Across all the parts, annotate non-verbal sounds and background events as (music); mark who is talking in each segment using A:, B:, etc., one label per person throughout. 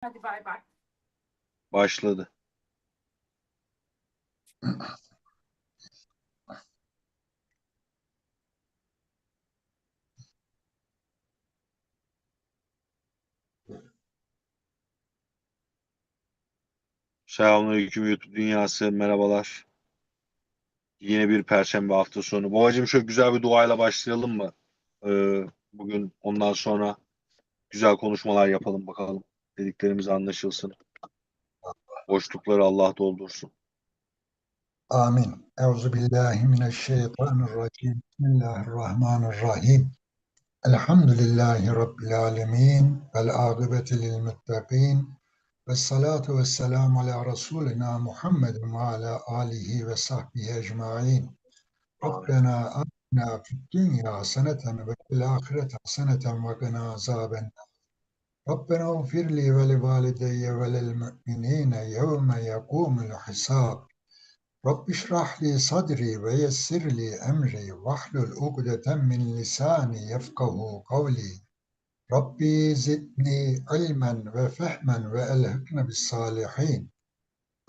A: Hadi bay bay.
B: Başladı. Selamünaleyküm YouTube dünyası. Merhabalar. Yine bir perşembe hafta sonu. Babacığım şöyle güzel bir duayla başlayalım mı? Ee, bugün ondan sonra güzel konuşmalar yapalım bakalım. Dediklerimiz anlaşılsın. Boşlukları Allah doldursun.
C: Amin. Euzu billahi mineşşeytanirracim. Bismillahirrahmanirrahim. Elhamdülillahi Rabbil alemin. Vel akıbeti lil muttaqin. Ve salatu ve selamu ala Resulina Muhammedin ve ala alihi ve sahbihi ecmain. Rabbena atina fid dünya haseneten ve fil ahireti haseneten ve qina azaben. ربنا اغفر لي ولوالدي وللمؤمنين يوم يقوم الحساب. رب اشرح لي صدري ويسر لي أمري واحلل عقدة من لساني يفقه قولي. ربي زدني علما وفهما والهقنا بالصالحين.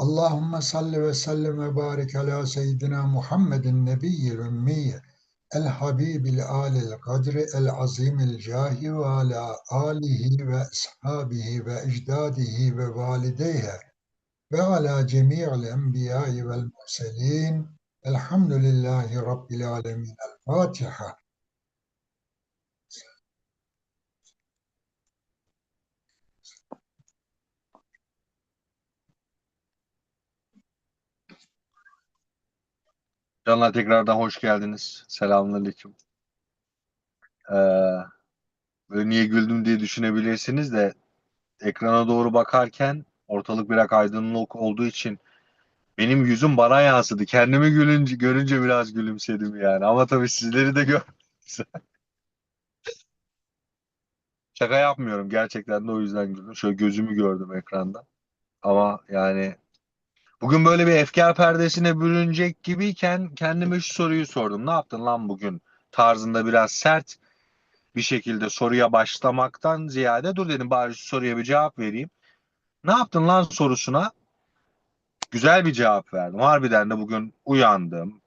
C: اللهم صل وسلم وبارك على سيدنا محمد النبي الأمي الحبيب الآل القدر العظيم الجاه وعلى آله وأصحابه وأجداده ووالديه وعلى جميع الأنبياء والمرسلين الحمد لله رب العالمين. الفاتحة.
B: Canlar tekrardan hoş geldiniz. Selamünaleyküm. Ee, niye güldüm diye düşünebilirsiniz de ekrana doğru bakarken ortalık biraz aydınlık olduğu için benim yüzüm bana yansıdı. Kendimi gülünce, görünce biraz gülümsedim yani. Ama tabii sizleri de (laughs) gör. Şaka yapmıyorum. Gerçekten de o yüzden güldüm. Şöyle gözümü gördüm ekranda. Ama yani bugün böyle bir efkar perdesine bürünecek gibiyken kendime şu soruyu sordum. Ne yaptın lan bugün? Tarzında biraz sert bir şekilde soruya başlamaktan ziyade dur dedim bari şu soruya bir cevap vereyim. Ne yaptın lan sorusuna güzel bir cevap verdim. Harbiden de bugün uyandım.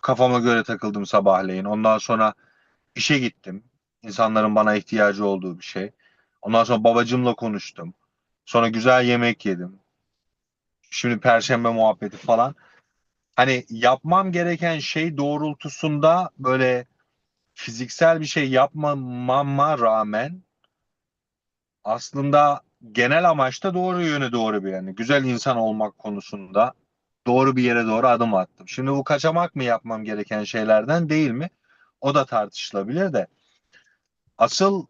B: Kafama göre takıldım sabahleyin. Ondan sonra işe gittim. İnsanların bana ihtiyacı olduğu bir şey. Ondan sonra babacımla konuştum. Sonra güzel yemek yedim. Şimdi perşembe muhabbeti falan. Hani yapmam gereken şey doğrultusunda böyle fiziksel bir şey yapmamama rağmen aslında genel amaçta doğru yöne doğru bir yani güzel insan olmak konusunda doğru bir yere doğru adım attım. Şimdi bu kaçamak mı yapmam gereken şeylerden değil mi? O da tartışılabilir de. Asıl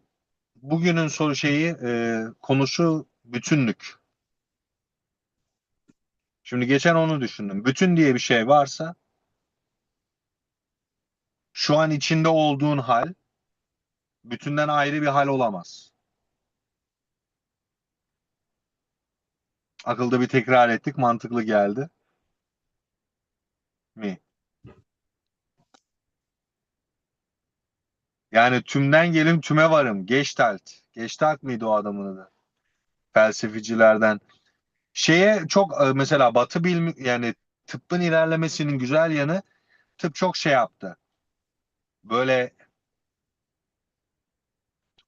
B: bugünün soru şeyi e, konusu bütünlük. Şimdi geçen onu düşündüm. Bütün diye bir şey varsa şu an içinde olduğun hal bütünden ayrı bir hal olamaz. Akılda bir tekrar ettik, mantıklı geldi. Mi? Yani tümden gelim tüme varım. Gestalt. Gestalt mıydı o adamın adı? Felsefecilerden. Şeye çok e, mesela Batı bilmi yani tıbbın ilerlemesinin güzel yanı tıp çok şey yaptı. Böyle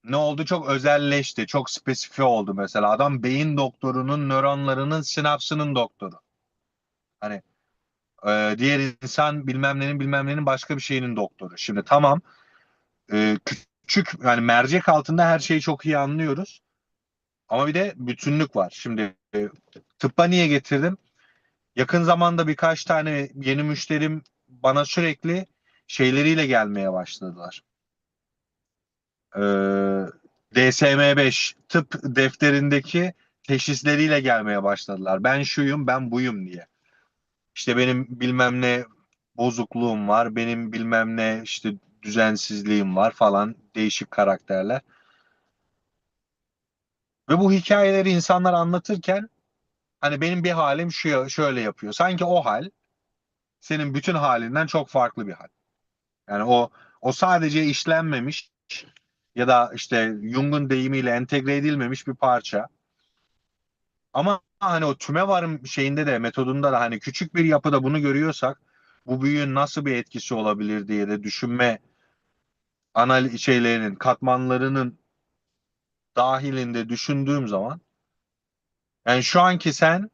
B: ne oldu? Çok özelleşti. Çok spesifi oldu mesela. Adam beyin doktorunun nöronlarının sinapsının doktoru. Hani e, diğer insan bilmem nenin bilmem nenin başka bir şeyinin doktoru. Şimdi tamam e, küçük yani mercek altında her şeyi çok iyi anlıyoruz. Ama bir de bütünlük var. Şimdi e, tıbba niye getirdim? Yakın zamanda birkaç tane yeni müşterim bana sürekli şeyleriyle gelmeye başladılar. Ee, DSM-5 tıp defterindeki teşhisleriyle gelmeye başladılar. Ben şuyum, ben buyum diye. İşte benim bilmem ne bozukluğum var, benim bilmem ne işte düzensizliğim var falan değişik karakterler. Ve bu hikayeleri insanlar anlatırken hani benim bir halim şu şöyle yapıyor. Sanki o hal senin bütün halinden çok farklı bir hal. Yani o o sadece işlenmemiş ya da işte Jung'un deyimiyle entegre edilmemiş bir parça. Ama hani o tümevarım şeyinde de metodunda da hani küçük bir yapıda bunu görüyorsak bu büyüğün nasıl bir etkisi olabilir diye de düşünme analiz şeylerinin katmanlarının dahilinde düşündüğüm zaman yani şu anki sen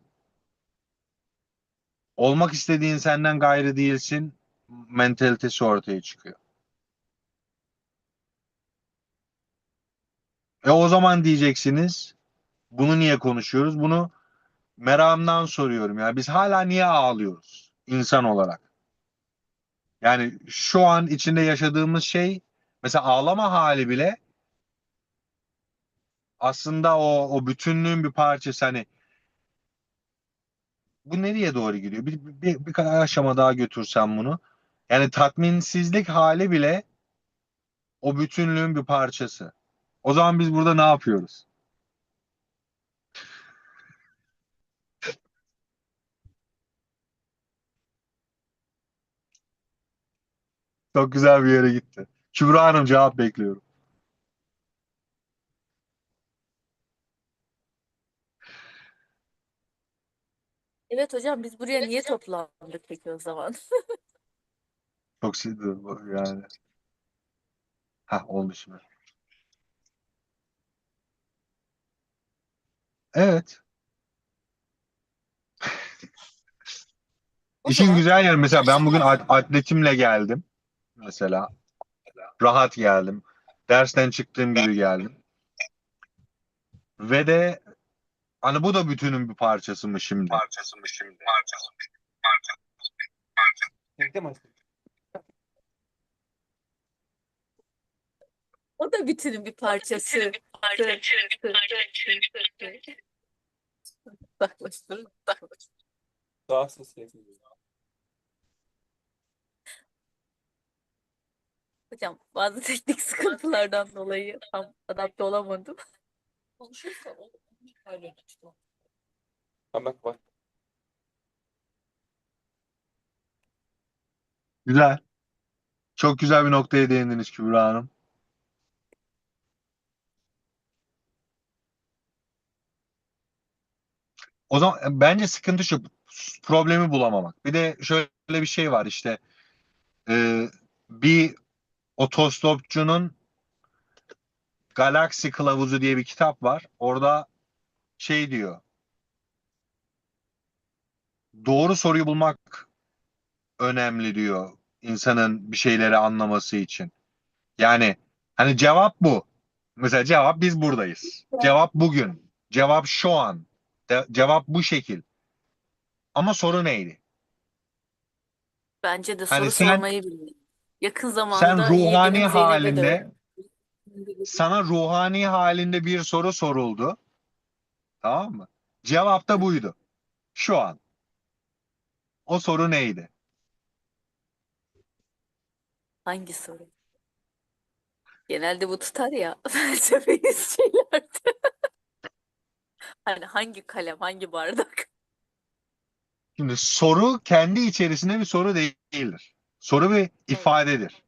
B: olmak istediğin senden gayrı değilsin mentalitesi ortaya çıkıyor. E o zaman diyeceksiniz bunu niye konuşuyoruz? Bunu meramdan soruyorum. Yani biz hala niye ağlıyoruz insan olarak? Yani şu an içinde yaşadığımız şey mesela ağlama hali bile aslında o o bütünlüğün bir parçası hani bu nereye doğru gidiyor? Bir, bir, bir kadar aşama daha götürsem bunu. Yani tatminsizlik hali bile o bütünlüğün bir parçası. O zaman biz burada ne yapıyoruz? Çok güzel bir yere gitti. Kübra Hanım cevap bekliyorum.
A: Evet hocam biz buraya niye toplandık peki o zaman? (laughs)
B: Çok sinirli bu yani. Hah oldu şimdi. Evet.
A: O
B: İşin
A: zaman
B: güzel yanı mesela ben bugün at- atletimle geldim. Mesela. Rahat geldim. Dersten çıktığım gibi geldim. Ve de hani bu da bütünün bir parçası mı şimdi? Parçası mı şimdi? Parçası mı?
A: o da bütünün bir parçası. Uzaklaştırın, uzaklaştırın.
D: Daha ses yapıyor.
A: Hocam bazı teknik sıkıntılardan dolayı tam adapte olamadım. Konuşursa olur.
D: Ha bak bak.
B: Güzel. Çok güzel bir noktaya değindiniz Kübra Hanım. O zaman e, bence sıkıntı şu problemi bulamamak. Bir de şöyle bir şey var işte e, bir otostopçunun Galaksi Kılavuzu diye bir kitap var. Orada şey diyor. Doğru soruyu bulmak önemli diyor insanın bir şeyleri anlaması için. Yani hani cevap bu. Mesela cevap biz buradayız. Cevap bugün. Cevap şu an. De- cevap bu şekil. Ama soru neydi?
A: Bence de
B: Hani
A: soru
B: sen-
A: sormayı bilin. Yakın
B: Sen
A: zamanda
B: ruhani
A: Zeynep'e de
B: halinde sana ruhani halinde bir soru soruldu. Tamam mı? Cevap da buydu. Şu an. O soru neydi?
A: Hangi soru? Genelde bu tutar ya (laughs) felsefi şeylerde. Hani hangi kalem, hangi bardak?
B: Şimdi soru kendi içerisinde bir soru değildir. Soru bir ifadedir.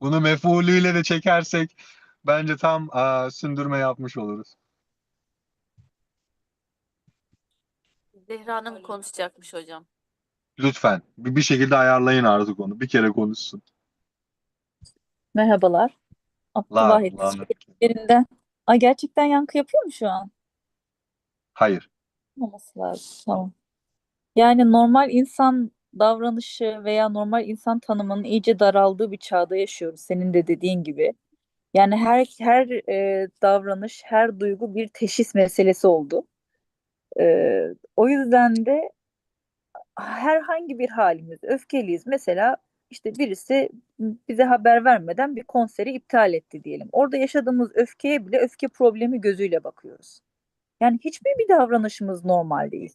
B: Bunu mef'ulüyle de çekersek bence tam aa, sündürme yapmış oluruz.
A: Zehra Hanım konuşacakmış hocam.
B: Lütfen bir, bir şekilde ayarlayın artık onu. Bir kere konuşsun.
E: Merhabalar.
B: La,
E: Abdullah
B: la.
E: etkilerinden. Ay gerçekten yankı yapıyor mu şu an?
B: Hayır.
E: Olması lazım. Tamam. Yani normal insan davranışı veya normal insan tanımının iyice daraldığı bir çağda yaşıyoruz. Senin de dediğin gibi. Yani her her e, davranış, her duygu bir teşhis meselesi oldu. E, o yüzden de herhangi bir halimiz, öfkeliyiz. Mesela işte birisi bize haber vermeden bir konseri iptal etti diyelim. Orada yaşadığımız öfkeye bile öfke problemi gözüyle bakıyoruz. Yani hiçbir bir davranışımız normal değil.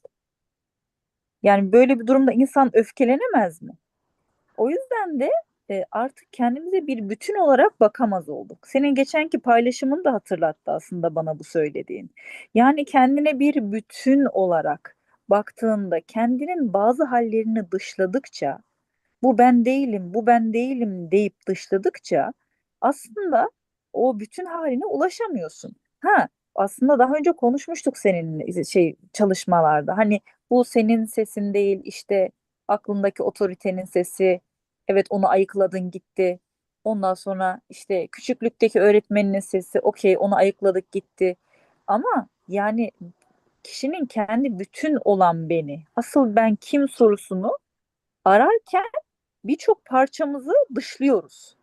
E: Yani böyle bir durumda insan öfkelenemez mi? O yüzden de e, artık kendimize bir bütün olarak bakamaz olduk. Senin geçenki paylaşımın da hatırlattı aslında bana bu söylediğin. Yani kendine bir bütün olarak baktığında kendinin bazı hallerini dışladıkça bu ben değilim, bu ben değilim deyip dışladıkça aslında o bütün haline ulaşamıyorsun. Ha, aslında daha önce konuşmuştuk seninle şey çalışmalarda. Hani bu senin sesin değil işte aklındaki otoritenin sesi. Evet onu ayıkladın gitti. Ondan sonra işte küçüklükteki öğretmeninin sesi. Okey onu ayıkladık gitti. Ama yani kişinin kendi bütün olan beni, asıl ben kim sorusunu ararken birçok parçamızı dışlıyoruz.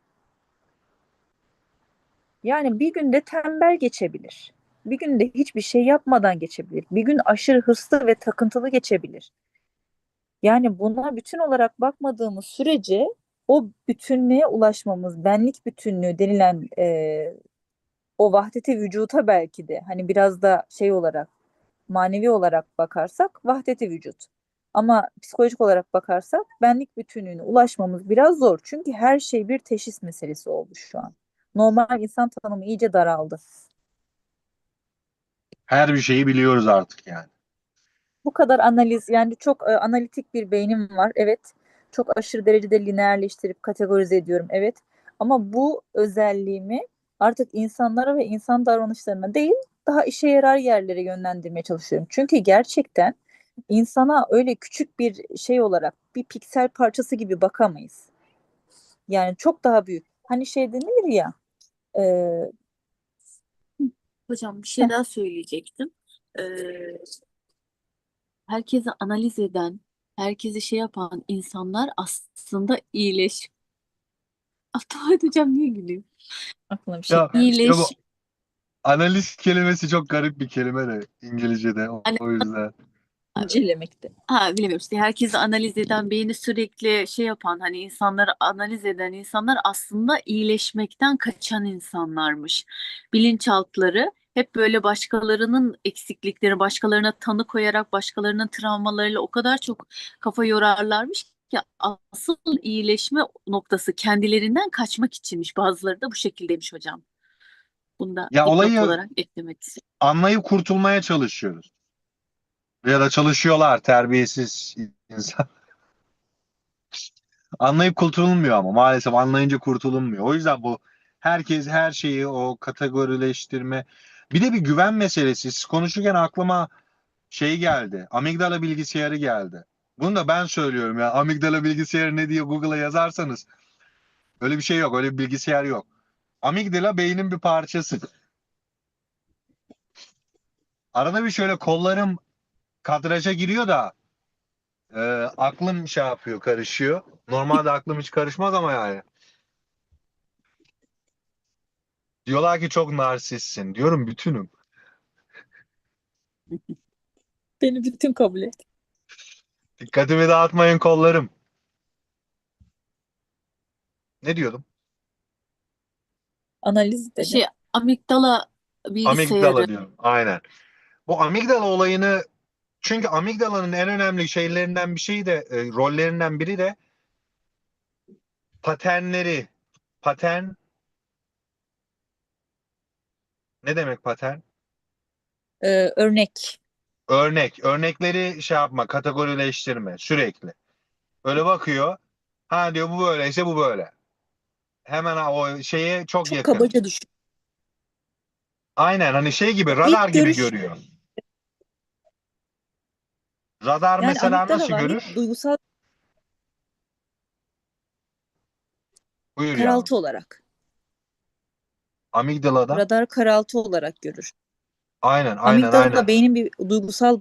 E: Yani bir günde tembel geçebilir. Bir günde hiçbir şey yapmadan geçebilir. Bir gün aşırı hırslı ve takıntılı geçebilir. Yani buna bütün olarak bakmadığımız sürece o bütünlüğe ulaşmamız, benlik bütünlüğü denilen e, o vahdeti vücuta belki de hani biraz da şey olarak manevi olarak bakarsak vahdeti vücut. Ama psikolojik olarak bakarsak benlik bütünlüğüne ulaşmamız biraz zor. Çünkü her şey bir teşhis meselesi oldu şu an. Normal insan tanımı iyice daraldı.
B: Her bir şeyi biliyoruz artık yani.
E: Bu kadar analiz yani çok e, analitik bir beynim var. Evet. Çok aşırı derecede lineerleştirip kategorize ediyorum. Evet. Ama bu özelliğimi artık insanlara ve insan davranışlarına değil daha işe yarar yerlere yönlendirmeye çalışıyorum. Çünkü gerçekten insana öyle küçük bir şey olarak bir piksel parçası gibi bakamayız. Yani çok daha büyük. Hani şey denilir ya e,
A: Hocam bir şey daha söyleyecektim. Ee, herkesi analiz eden, herkesi şey yapan insanlar aslında iyileş. (laughs) Abdülhamid hocam niye gülüyor?
E: aklıma bir şey
B: Ya,
E: geldi.
A: İyileş.
B: ya bu analiz kelimesi çok garip bir kelime de İngilizce'de o,
A: Hani-
B: o yüzden.
E: İncelemekte.
A: Ha bilemiyorum işte herkesi analiz eden, beyni sürekli şey yapan hani insanları analiz eden insanlar aslında iyileşmekten kaçan insanlarmış. Bilinçaltları hep böyle başkalarının eksiklikleri, başkalarına tanı koyarak başkalarının travmalarıyla o kadar çok kafa yorarlarmış ki asıl iyileşme noktası kendilerinden kaçmak içinmiş. Bazıları da bu şekildeymiş hocam. Bunu da
B: Ya olayı-
A: olarak eklemek istedim.
B: Anlayıp kurtulmaya çalışıyoruz. Ya da çalışıyorlar terbiyesiz insan. (laughs) Anlayıp kurtulmuyor ama maalesef anlayınca kurtulunmuyor. O yüzden bu herkes her şeyi o kategorileştirme. Bir de bir güven meselesi. Siz konuşurken aklıma şey geldi. Amigdala bilgisayarı geldi. Bunu da ben söylüyorum ya. Amigdala bilgisayarı ne diye Google'a yazarsanız öyle bir şey yok. Öyle bir bilgisayar yok. Amigdala beynin bir parçası. Arada bir şöyle kollarım kadraja giriyor da e, aklım şey yapıyor, karışıyor. Normalde aklım hiç karışmaz ama yani. Diyorlar ki çok narsistsin. Diyorum bütünüm.
E: Beni bütün kabul et.
B: Dikkatimi dağıtmayın kollarım. Ne diyordum?
E: Analiz dedi.
A: Şey amigdala bilgisayarı.
B: Amigdala diyorum. Aynen. Bu amigdala olayını çünkü amigdalanın en önemli şeylerinden bir şey de e, rollerinden biri de paternleri. Patern ne demek patern?
E: Ee, örnek.
B: Örnek. Örnekleri şey yapma, kategorileştirme sürekli. Böyle bakıyor. Ha diyor bu böyleyse bu böyle. Hemen o şeye çok,
E: Çok
B: yakın.
E: kabaca düşün.
B: Aynen hani şey gibi radar gibi
E: görüş-
B: görüyor. Radar
E: Yani
B: mesela nasıl
E: var.
B: görür?
E: Duygusal
B: Buyur ya.
E: karaltı olarak.
B: Amigdala'da.
E: Radar karaltı olarak görür.
B: Aynen, aynen,
E: Amigdala
B: aynen.
E: da beynin bir duygusal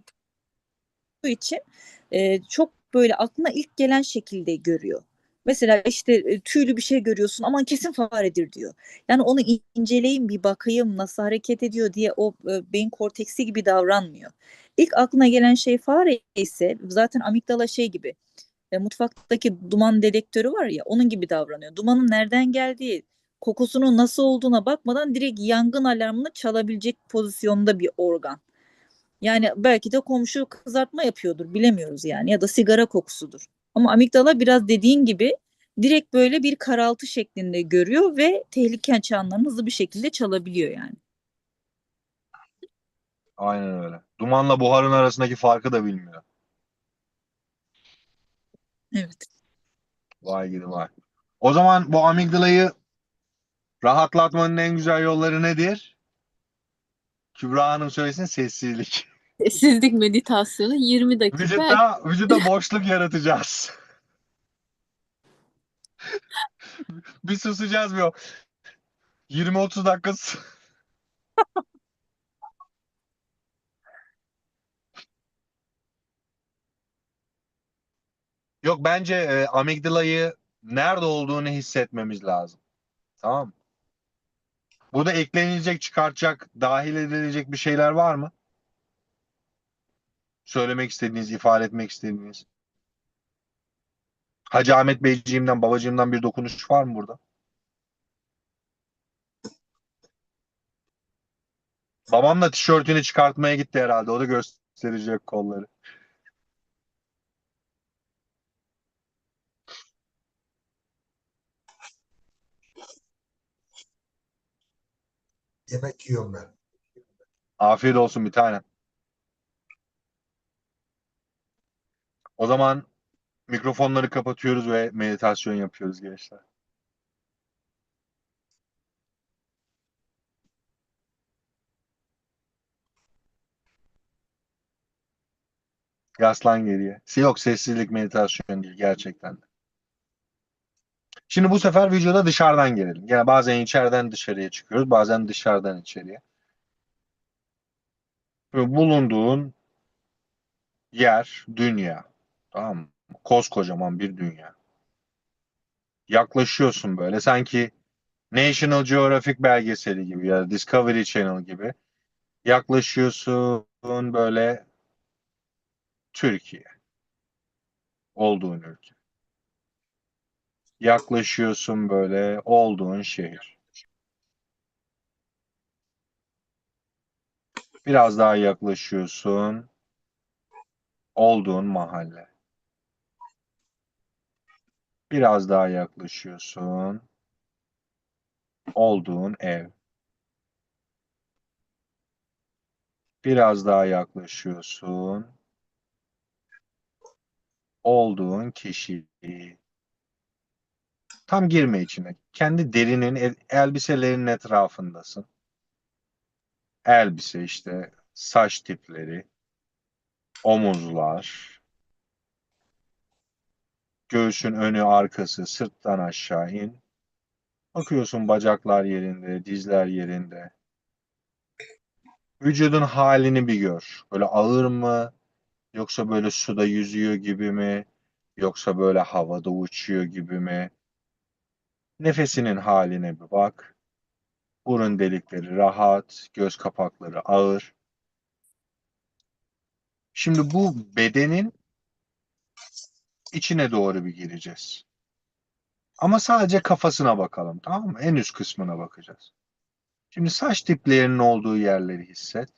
E: için e, çok böyle aklına ilk gelen şekilde görüyor. Mesela işte e, tüylü bir şey görüyorsun aman kesin faredir diyor. Yani onu in- inceleyeyim bir bakayım nasıl hareket ediyor diye o e, beyin korteksi gibi davranmıyor. İlk aklına gelen şey fare ise zaten amigdala şey gibi e, mutfaktaki duman dedektörü var ya onun gibi davranıyor. Dumanın nereden geldiği, kokusunun nasıl olduğuna bakmadan direkt yangın alarmını çalabilecek pozisyonda bir organ. Yani belki de komşu kızartma yapıyordur bilemiyoruz yani ya da sigara kokusudur. Ama amigdala biraz dediğin gibi direkt böyle bir karaltı şeklinde görüyor ve tehlike çanlarını hızlı bir şekilde çalabiliyor yani.
B: Aynen öyle. Dumanla buharın arasındaki farkı da bilmiyor.
E: Evet.
B: Vay gidi vay. O zaman bu amigdalayı Rahatlatmanın en güzel yolları nedir? Kübra Hanım söylesin sessizlik.
A: Sessizlik meditasyonu 20 dakika.
B: Vücutta, vücuda boşluk yaratacağız. bir susacağız bir o. 20-30 dakika Yok bence e, amigdalayı nerede olduğunu hissetmemiz lazım. Tamam mı? Burada eklenilecek, çıkartacak, dahil edilecek bir şeyler var mı? Söylemek istediğiniz, ifade etmek istediğiniz. Hacı Ahmet Beyciğimden, babacığımdan bir dokunuş var mı burada? Babam da tişörtünü çıkartmaya gitti herhalde. O da gösterecek kolları.
C: Yemek yiyorum ben.
B: Afiyet olsun bir tane. O zaman mikrofonları kapatıyoruz ve meditasyon yapıyoruz gençler. Yaslan geriye. Yok sessizlik meditasyon değil gerçekten. Şimdi bu sefer vücuda dışarıdan gelelim. Yani bazen içeriden dışarıya çıkıyoruz, bazen dışarıdan içeriye. Ve bulunduğun yer, dünya. Tamam mı? Koskocaman bir dünya. Yaklaşıyorsun böyle sanki National Geographic belgeseli gibi ya Discovery Channel gibi. Yaklaşıyorsun böyle Türkiye. Olduğun ülke. Yaklaşıyorsun böyle olduğun şehir. Biraz daha yaklaşıyorsun olduğun mahalle. Biraz daha yaklaşıyorsun olduğun ev. Biraz daha yaklaşıyorsun olduğun kişi. Tam girme içine. Kendi derinin, el- elbiselerinin etrafındasın. Elbise işte, saç tipleri, omuzlar, göğsün önü, arkası, sırttan aşağı in. Bakıyorsun bacaklar yerinde, dizler yerinde. Vücudun halini bir gör. Böyle ağır mı? Yoksa böyle suda yüzüyor gibi mi? Yoksa böyle havada uçuyor gibi mi? Nefesinin haline bir bak. Burun delikleri rahat, göz kapakları ağır. Şimdi bu bedenin içine doğru bir gireceğiz. Ama sadece kafasına bakalım, tamam mı? En üst kısmına bakacağız. Şimdi saç diplerinin olduğu yerleri hisset.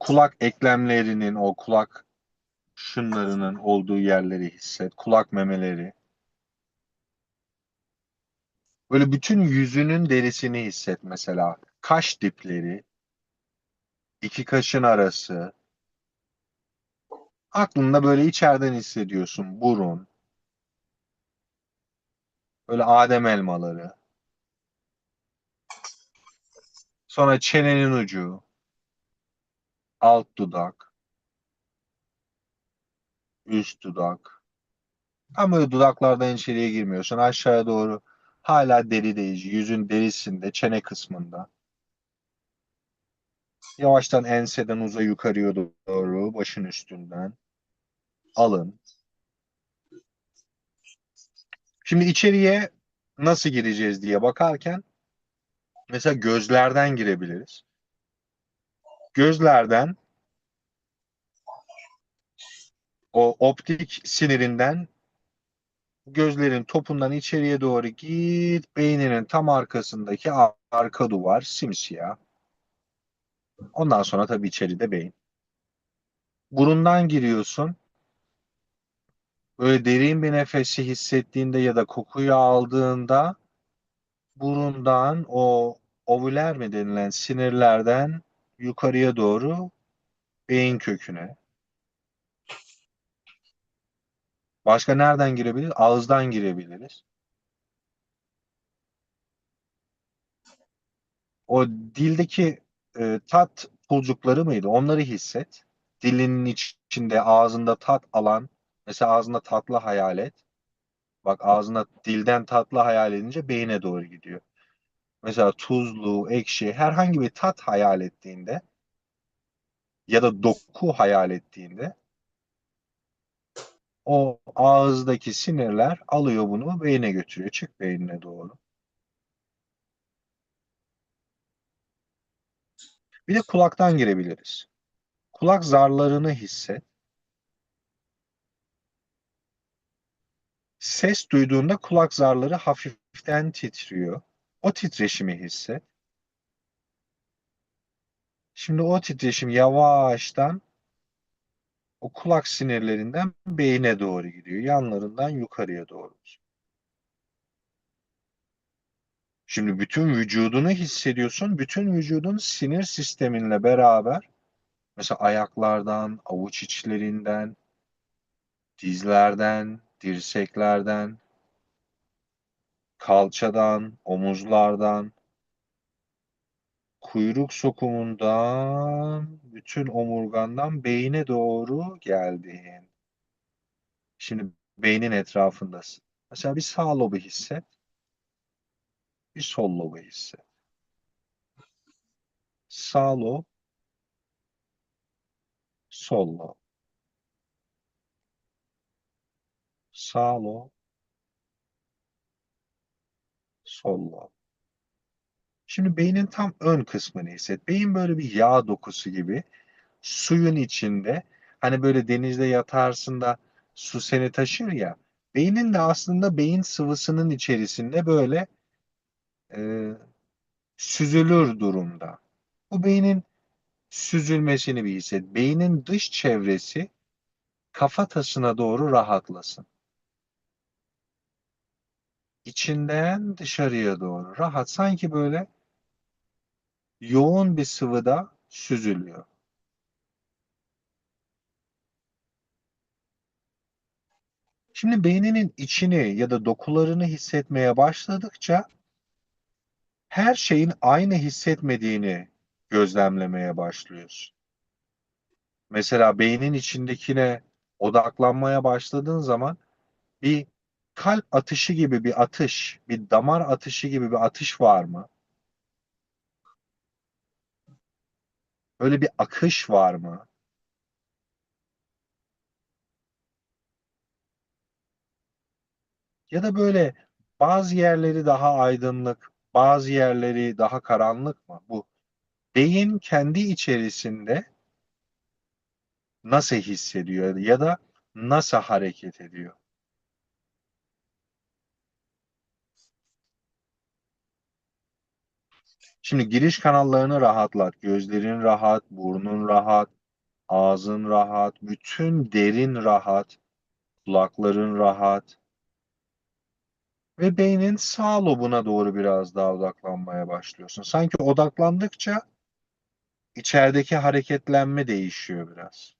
B: Kulak eklemlerinin, o kulak şunlarının olduğu yerleri hisset. Kulak memeleri. Böyle bütün yüzünün derisini hisset mesela. Kaş dipleri, iki kaşın arası. Aklında böyle içeriden hissediyorsun. Burun. Böyle adem elmaları. Sonra çenenin ucu. Alt dudak. Üst dudak. Ama dudaklardan içeriye girmiyorsun. Aşağıya doğru hala derideyiz. Yüzün derisinde, çene kısmında. Yavaştan enseden uza yukarıya doğru, başın üstünden. Alın. Şimdi içeriye nasıl gireceğiz diye bakarken mesela gözlerden girebiliriz. Gözlerden o optik sinirinden gözlerin topundan içeriye doğru git. Beyninin tam arkasındaki ar- arka duvar simsiyah. Ondan sonra tabii içeride beyin. Burundan giriyorsun. Böyle derin bir nefesi hissettiğinde ya da kokuyu aldığında burundan o ovüler mi denilen sinirlerden yukarıya doğru beyin köküne. Başka nereden girebiliriz? Ağızdan girebiliriz. O dildeki e, tat pulcukları mıydı? Onları hisset. Dilinin içinde ağzında tat alan, mesela ağzında tatlı hayal et. Bak ağzına dilden tatlı hayal edince beyine doğru gidiyor. Mesela tuzlu, ekşi herhangi bir tat hayal ettiğinde ya da doku hayal ettiğinde o ağızdaki sinirler alıyor bunu beyne götürüyor. Çık beynine doğru. Bir de kulaktan girebiliriz. Kulak zarlarını hisset. Ses duyduğunda kulak zarları hafiften titriyor. O titreşimi hisset. Şimdi o titreşim yavaştan o kulak sinirlerinden beyine doğru gidiyor. Yanlarından yukarıya doğru. Şimdi bütün vücudunu hissediyorsun. Bütün vücudun sinir sisteminle beraber mesela ayaklardan, avuç içlerinden, dizlerden, dirseklerden, kalçadan, omuzlardan, kuyruk sokumundan, bütün omurgandan beyine doğru geldin. Şimdi beynin etrafındasın. Mesela bir sağ lobu hisset, bir sol lobu hisset. Sağ lob, sol lob. Sağ lob, sol lob. Şimdi beynin tam ön kısmını hisset. Beyin böyle bir yağ dokusu gibi suyun içinde. Hani böyle denizde yatarsın da su seni taşır ya. Beynin de aslında beyin sıvısının içerisinde böyle e, süzülür durumda. Bu beynin süzülmesini bir hisset. Beynin dış çevresi kafatasına doğru rahatlasın. İçinden dışarıya doğru rahat. Sanki böyle yoğun bir sıvıda süzülüyor. Şimdi beyninin içini ya da dokularını hissetmeye başladıkça her şeyin aynı hissetmediğini gözlemlemeye başlıyorsun. Mesela beynin içindekine odaklanmaya başladığın zaman bir kalp atışı gibi bir atış, bir damar atışı gibi bir atış var mı? Böyle bir akış var mı? Ya da böyle bazı yerleri daha aydınlık, bazı yerleri daha karanlık mı? Bu beyin kendi içerisinde nasıl hissediyor ya da nasıl hareket ediyor? Şimdi giriş kanallarını rahatlat. Gözlerin rahat, burnun rahat, ağzın rahat, bütün derin rahat, kulakların rahat. Ve beynin sağ lobuna doğru biraz daha odaklanmaya başlıyorsun. Sanki odaklandıkça içerideki hareketlenme değişiyor biraz.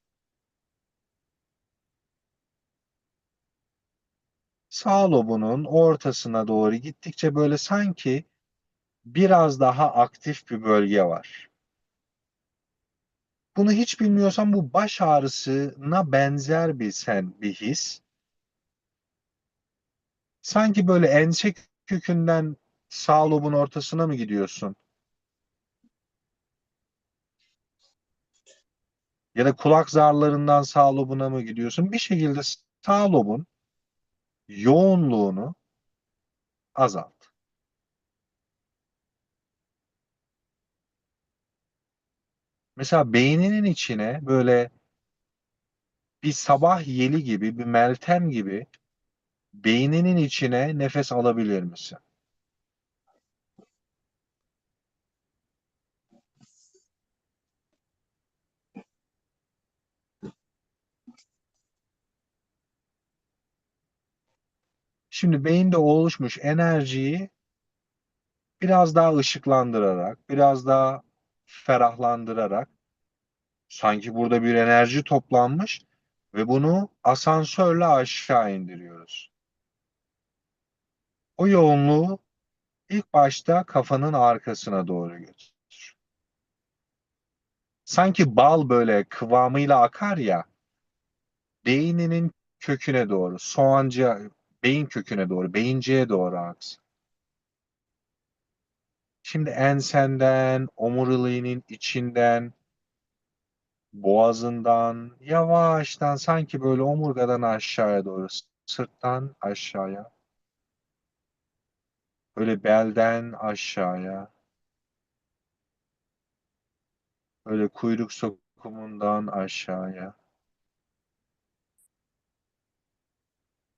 B: Sağ lobunun ortasına doğru gittikçe böyle sanki biraz daha aktif bir bölge var. Bunu hiç bilmiyorsan bu baş ağrısına benzer bir sen bir his. Sanki böyle ense kökünden sağ lobun ortasına mı gidiyorsun? Ya da kulak zarlarından sağ lobuna mı gidiyorsun? Bir şekilde sağ lobun yoğunluğunu azalt. Mesela beyninin içine böyle bir sabah yeli gibi, bir meltem gibi beyninin içine nefes alabilir misin? Şimdi beyinde oluşmuş enerjiyi biraz daha ışıklandırarak, biraz daha ferahlandırarak sanki burada bir enerji toplanmış ve bunu asansörle aşağı indiriyoruz. O yoğunluğu İlk başta kafanın arkasına doğru götür. Sanki bal böyle kıvamıyla akar ya, beyninin köküne doğru, soğancı, beyin köküne doğru, beyinciğe doğru aksın. Şimdi ensenden, omuriliğinin içinden, boğazından, yavaştan sanki böyle omurgadan aşağıya doğru, sırttan aşağıya, böyle belden aşağıya, böyle kuyruk sokumundan aşağıya,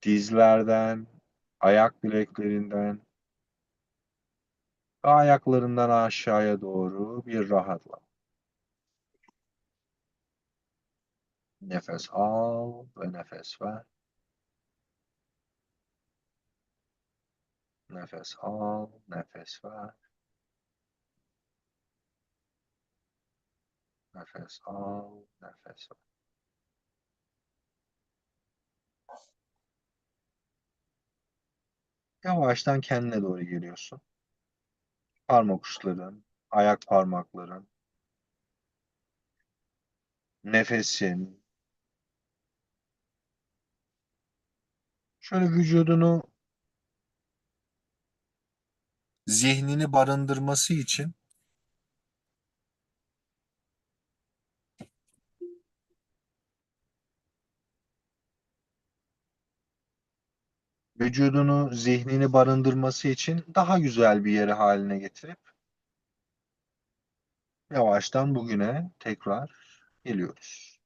B: dizlerden, ayak bileklerinden ayaklarından aşağıya doğru bir rahatla. Nefes al ve nefes ver. Nefes al, nefes ver. Nefes al, nefes ver. Yavaştan kendine doğru geliyorsun. Parmak uçların, ayak parmakların, nefesin. Şöyle vücudunu zihnini barındırması için vücudunu, zihnini barındırması için daha güzel bir yeri haline getirip yavaştan bugüne tekrar geliyoruz.